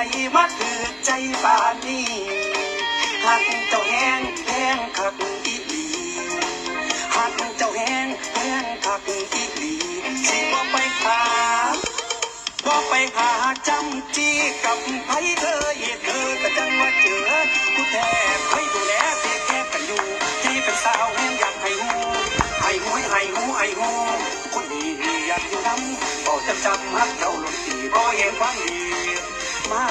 มาถือใจป่านนี้หักเจ้าแห้งแห้งคักอีหลีหักเจ้าแห้งแห้งคักอีหลีสิบ่ไปหาบ่ไปหาจำจีกับไผเธอเหตุเธอก็จังว่าเจอผู้แท้ไผดูแลเทแค่กันอยู่ที่เป็นสาวแห้งอยากให้หูให้หูให้หูให้หูคนดีอยากอยู่น้ำก็จำจำฮักเจ้าหลงตีบ่เห็นความดี มา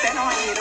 แต่น้อยน้อย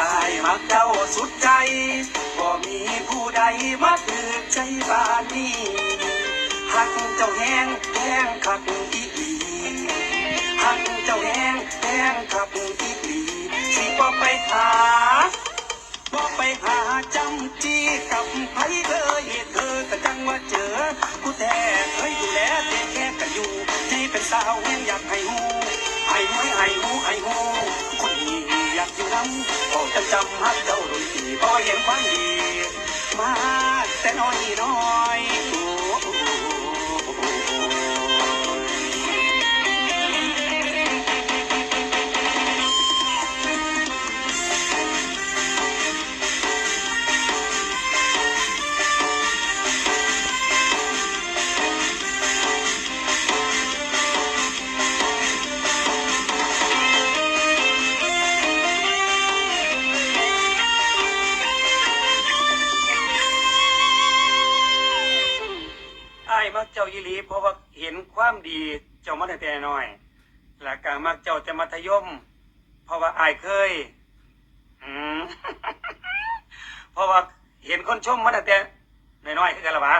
อายมักเจ้าสุดใจบ่มีผู้ใดมาถือใจบ้านนี้หักเจ้าแห้งแห้งคักอีหลีหักเจ้าแห้งแห้งคักอีหลีสิบ่ไปหาบ่ไปหาจำจี้กับไผเคยเหตุเธอก็จังว่าเจอกูแต่เคยดูแลเทแค่กันอยู่ที่เป็นสาวแห่งอยากให้หู ให้หูให้หูให้หูคนดีอยากอยู่น้ำก็จำจำฮักเจ้าโดยที่บ่เห็นความดี มาแต่น้อยน้อย เจ้ายีหลีเพราะว่าเห็นความดีเจ้ามาตั้งแต่น้อยและกการมักเจ้าแต่มัธยม เพราะว่าอายเคยอืมเพราะว่าเห็นคนชมมาตั้งแต่น้อยๆคือกันละวะ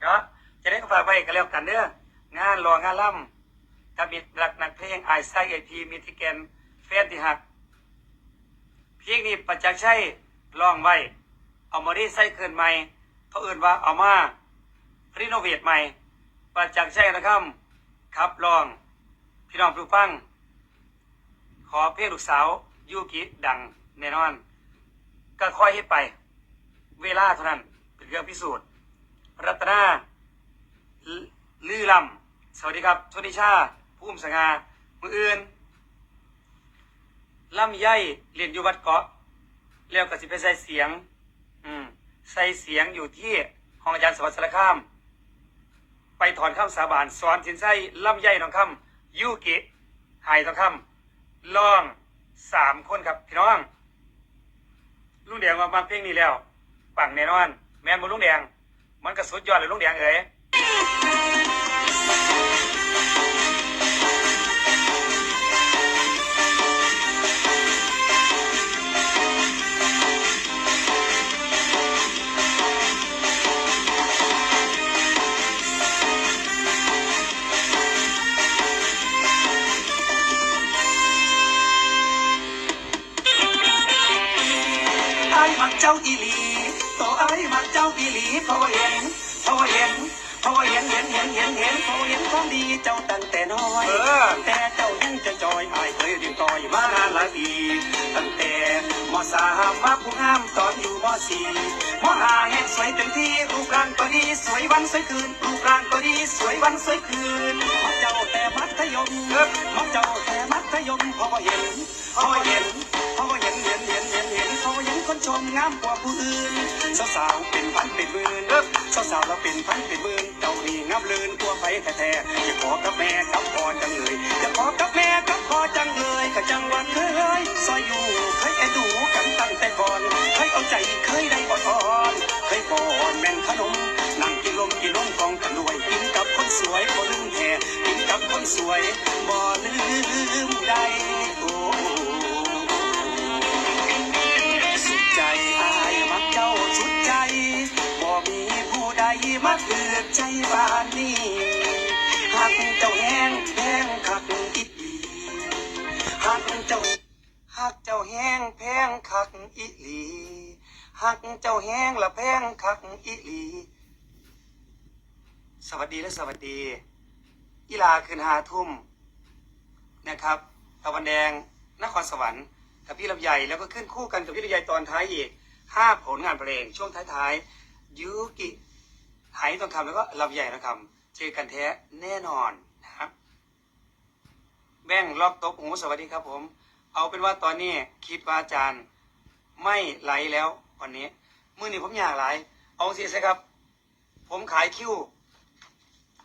เนาะจะได้ก็ฝากไว้กันแล้วกันเด้องานรองานล่ำกับมิตรรักนักเพลงไอไซไอพีมีที่แกนแฟนที่หักเพลงนี้ประจักษ์ใช้ร้องไว้ เอามาได้ใส่เกินใหม่เขาเอื่นว่าเอามารีโนเวทใหม่ ประจักษ์ใช้นะครับครับลอง พี่น้องผู้ฟัง ขอเพลงลูกสาวยูกิดังแน่นอน ก็ค่อยให้ไป เวลาเท่านั้นเป็นเรื่องพิสูจน์ รัตนาลือลำสวัสดีครับชนิชาภูมิสงามืออื่นล่ำไย่เรียนอยู่วัดเกาะแล้วก็สิไปใส่เสียง อืมใส่เสียงอยู่ที่ห้องอาจารย์สวัสดิ์สารคาม ไปถอนคำสาบานสอนสินไส้ล่ำไย่ทองคำยูกิหายทองคำล่องสามคนครับพี่น้องลุงแดงมาฟังเพลงนี้แล้วปังแน่นอน แม่นบนลุงแดง มันก็สุดยอดเลยลุงแดงเอ๋ย จ้าอีหลีโตไอ้มักเจ้าอีหลีเพราะว่าเห็นเพราะว่าเห็นเพราะว่าเห็นเห็นเห็นเห็นเห็นเพราะว่าเห็นความดีเจ้าตั้งแต่น้อยเออแต่เจ้ายังจะจอยไอ้ายเคยเรียนต่อยมานานหลายปีตั้งแต่มสามมาผู้งามตอนอยู่มสี่มห้าเห็นสวยเต็มที่รูปร่างก็ดีสวยวันสวยคืนรูปร่างก็ดีสวยวันสวยคืนมักเจ้าแต่มัธยมเออมักเจ้าแต่มัธยมเพราะว่าเห็นเพราะว่าเห็น ชมงามกว่าผู้อื่นสาวๆเป็นพันเป็นหมื่นเออสาวๆเราเป็นพันเป็นหมื่นเจ้านี่งามเลือนตัวไปแท้ๆอย่าขอกับแม่กับพ่อจังเลยอย่าขอกับแม่กับพ่อจังเลยก็จังหวัดเคยซอยอยู่เคยแอบดูกันตั้งแต่ก่อนเคยเอาใจเคยได้อ่อนเคยก่อนแม่นขนมนั่งกินลมกินลมกองกันด้วยกินกับคนสวยบ่ลืมแท้กินกับคนสวยบ่ เถือกใจบ้านนี้หักเจ้าแห้งแห้งคักอีหลีหักเจ้าหักเจ้าแห้งแพงคักอีหลีหักเจ้าแห้งละแพงคักอีหลีสวัสดีและสวัสดีอีลาคืนหาทุ่มนะครับตะวันแดงนครสวรรค์กับพี่ลำไยแล้วก็ขึ้นคู่กันกับพี่ลำไยตอนท้ายอีกห้าผลงานเพลงช่วงท้ายๆยูกิ ไหทองคำแล้วก็ลำไยทองคำเจอกันแท้แน่นอนนะครับ แบ่งล็อกตบหูสวัสดีครับผม เอาเป็นว่าตอนนี้คิดว่าอาจารย์ไม่ไหลแล้ววันนี้มื่อนี้ผมอยากไหลเอาสิสิครับ ผมขายคิว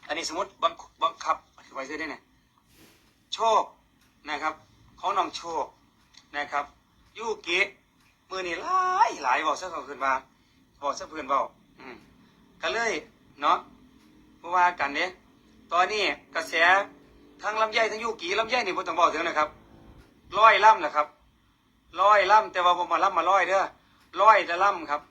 อันนี้สมมติบังบังคับไว้ซื้อได้เนี่ยโชคนะครับของน้องโชคนะครับยูกิมือนี่หลายหลายบอกซะเขาขึ้นมาบอกซะเพื่อนบอกอืม ก็เลยเนาะเพราะว่ากันเนี่ยตอนนี้กระแสทั้งลำไยทั้งยูกีลำไยนี่ผมต้องบอกถึงนะครับร้อยล่ำนะครับร้อยล่ำแต่ว่าผมมาล่ำมาร้อยเด้อร้อยแต่ล่ำครับ